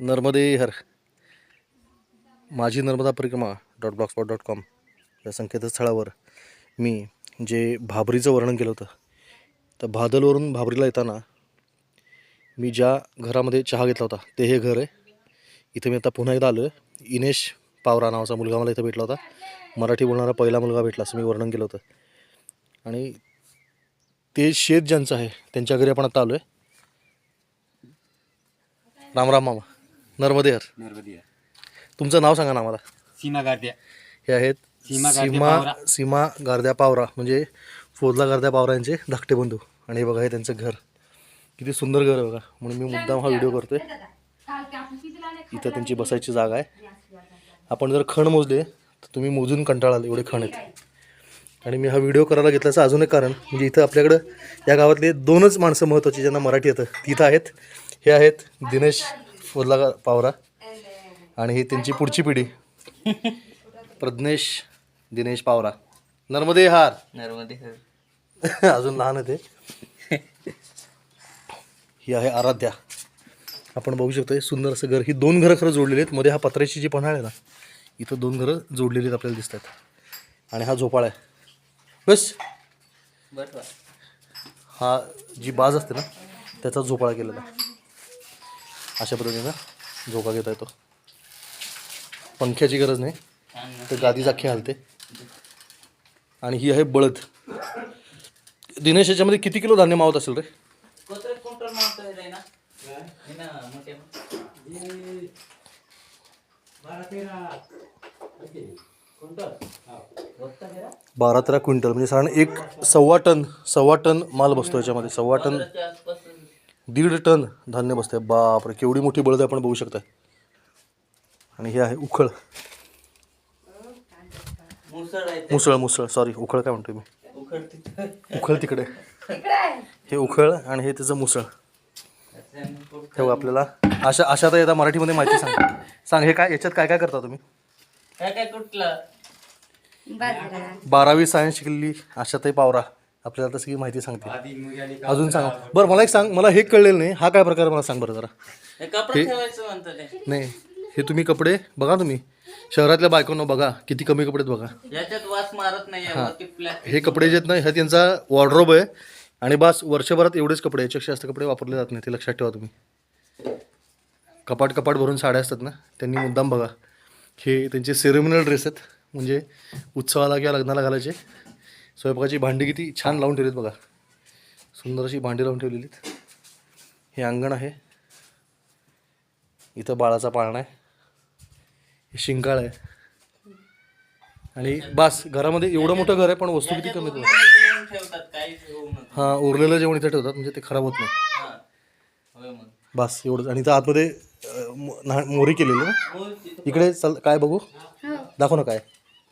नर्मदे हर। माझी नर्मदा परिक्रमा dot blogspot dot com या संकेतस्थळावर. मी जे भाबरीचं वर्णन केलं होतं तर भादलवरून भाबरीला येताना मी ज्या घरामध्ये चहा घेतला होता ते हे घर आहे. इथे मी आता पुन्हा एकदा आलो आहे इनेश पावरा नावाचा मुलगा मला इथं भेटला होता. मराठी बोलणारा पहिला मुलगा भेटला असं मी वर्णन केलं होतं. आणि ते शेत ज्यांचं आहे त्यांच्या घरी आपण आता आलो आहे राम राम मामा. नर्मदे हर नर्मदिया तुमचं नाव सांगा ना आम्हाला. सीमा गाड्या हे आहेत सीमा गारद्या सीमा पावरा. सीमा गारद्या पावरा म्हणजे फोजला गारद्या पावरा यांचे धाकटे बंधू. आणि हे बघा हे त्यांचं घर. किती सुंदर घर आहे बघा. म्हणून मी मुद्दाम हा व्हिडिओ करतोय. इथं त्यांची बसायची जागा आहे. आपण जर खण मोजले तर तुम्ही मोजून कंटाळाल एवढे खण आहेत. आणि मी हा व्हिडिओ करायला घेतल्याचं अजून एक कारण म्हणजे इथं आपल्याकडं या गावातले दोनच माणसं महत्त्वाची ज्यांना मराठी येतं. तिथं आहेत. हे आहेत दिनेश फोजला पावरा? आणि ही त्यांची पुढची पिढी. प्रज्ञेश दिनेश पावरा. नर्मदे हार. नर्मदे अजून लहान आहे ते ही आहे आराध्या. आपण बघू शकतो हे सुंदर असं घर. ही दोन घरं खरं जोडलेली आहेत. मध्ये हा पत्र्याची जी पन्हाळ आहे ना इथं दोन घरं जोडलेली आहेत आपल्याला दिसतात आणि हा झोपाळा आहे. बस. हा जी बाज असते ना त्याचा झोपाळा केलेला आहे. अशा पद्धतीनं झोका घेता येतो. पंख्याची गरज नाही. तर गादीच अख्खी हलते आणि ही आहे बळद. दिनेश याच्यामध्ये किती किलो धान्य मावत असेल रे? बारा तेरा क्विंटल. म्हणजे साधारण एक सव्वा टन सव्वा टन माल बसतो याच्यामध्ये. सव्वा टन दीड टन धान्य बसतंय. बापरे केवढी मोठी बळद आपण बघू शकता आणि हे आहे उखळ. मुसळ मुसळ सॉरी उखळ काय म्हणतोय मी? उखळ तिकडे. हे उखळ आणि हे त्याचं मुसळ ठेवू आपल्याला. अशा अशा तर येतात मराठीमध्ये माहिती सांग. सांग हे काय याच्यात काय काय करता तुम्ही? काय काय कुठलं? बाजरा. बारावी सायन्स शिकलेली आशाताई पावरा. आपल्याला आता सगळी माहिती सांगते अजून सांग. बरं मला एक सांग मला हे कळलेलं नाही. हा काय प्रकार मला सांग बरं जरा. हे कपडे ठेवायचं म्हणतो ते. नाही हे तुम्ही कपडे बघा तुम्ही. शहरातल्या बायकोंना बघा किती कमी कपडे आहेत बघा. याच्यात वास मारत नाही वरती प्लॅस्टिक हे कपडे जे आहेत ना ह्या त्यांचा वॉर्ड्रोब आहे. आणि बस वर्षभरात एवढेच कपडे याच्यापेक्षा जास्त कपडे वापरले जात नाही ते लक्षात ठेवा तुम्ही. कपाट कपाट भरून साड्या असतात ना त्यांनी मुद्दाम बघा. हे त्यांचे सेरेमोनियल ड्रेस आहेत. म्हणजे उत्सवाला किंवा लग्नाला घालायचे. स्वयंपाकाची भांडी किती छान लावून ठेवलीत बघा. सुंदर अशी भांडी लावून ठेवलेली हे अंगण आहे. इथं बाळाचा पाळणा आहे. हे शिंकाळ आहे. आणि बस घरामध्ये एवढं मोठं घर आहे पण वस्तू किती कमी हा उरलेलं जेवण इथं ठेवतात म्हणजे ते खराब होत नाही. हा बस एवढंच. आणि इथं आतमध्ये मोरी केलेली ना? इकडे चल काय बघू? दाखव ना काय.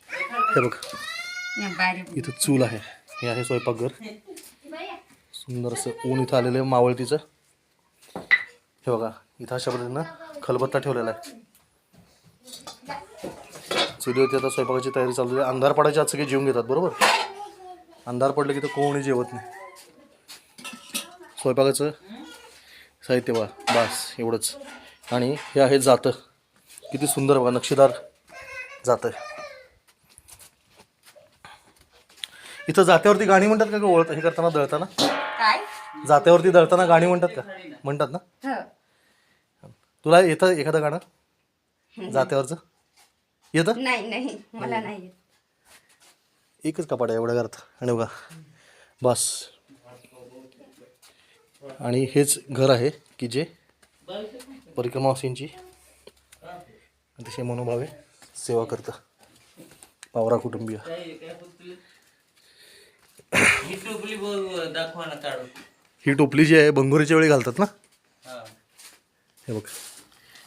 हे बघ. इथं चूल आहे. हे आहे स्वयंपाकघर. सुंदर असं ऊन इथं आलेलं आहे मावळतीचं. हे बघा इथं अशा पद्धतीनं खलबत्ता ठेवलेला आहे. चुलीवरती आता स्वयंपाकाची तयारी चालू आहे. अंधार पडायच्या आज सगळे जेवून घेतात बरोबर? अंधार पडलं की तर कोणी जेवत नाही. स्वयंपाकाचं साहित्य बा बास एवढंच. आणि हे आहे जातं. किती सुंदर बघा नक्षीदार जातं. इथं जात्यावरती गाणी म्हणतात का ओळख? हे करताना दळताना? काय? जात्यावरती दळताना गाणी म्हणतात का? म्हणतात ना? हो. तुला येतं एखादं गाणं? जात्यावरचं? येतं? नाही नाही. मला नाही येत. एकच कपाट आहे एवढ्या घरात आणि बघा बस. आणि हेच घर आहे की जे परिक्रमावासींची अतिशय मनोभावे सेवा करतं. पावरा कुटुंबीय. ही टोपली बघ दाखवा ना काढून. ही टोपली जी आहे बंगोरीच्या वेळी घालतात ना? हा. हे बघ.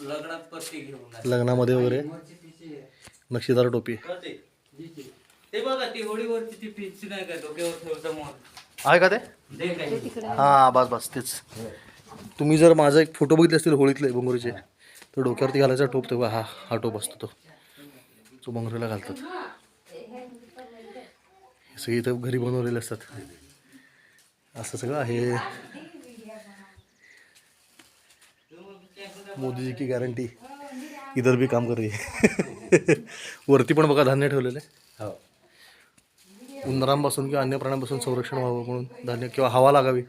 लग्नात पत्ती घेऊन आले. लग्नामध्ये वगैरे. नक्षीदार टोपी? ते बघा ती होळीवरची ती पिच्ची नाही का डोक्यावर ठेवता मग आहे का ते? दे काही. हां बस बस तेच. तुम्ही जर माझा एक फोटो बघितले असतील होळीतले बंगोरीचे तर डोक्यावरती घालायचा टोप तेव्हा हा हा टोप असतो तो. जो बंगोरीला घालतात. हे सगळे इथं घरी बनवलेले असतात. असं सगळं आहे. मोदी जी की गॅरंटी इधर भी काम कर रही है. वरती पण बघा धान्य ठेवलेलं. आहे हो. उंदरांपासून किंवा अन्य प्राण्यांपासून संरक्षण व्हावं म्हणून धान्य किंवा हवा लागावी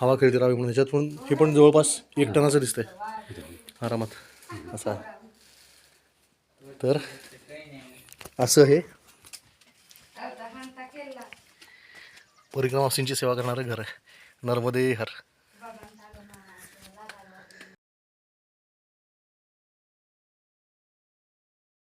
हवा खेळती राहावी म्हणून. ह्याच्यात पण हे पण जवळपास एक टनाचं दिसतंय. आरामात. असं आहे. तर असं हे. परिक्रमावासींची सेवा करणारं घर आहे. नर्मदे हर.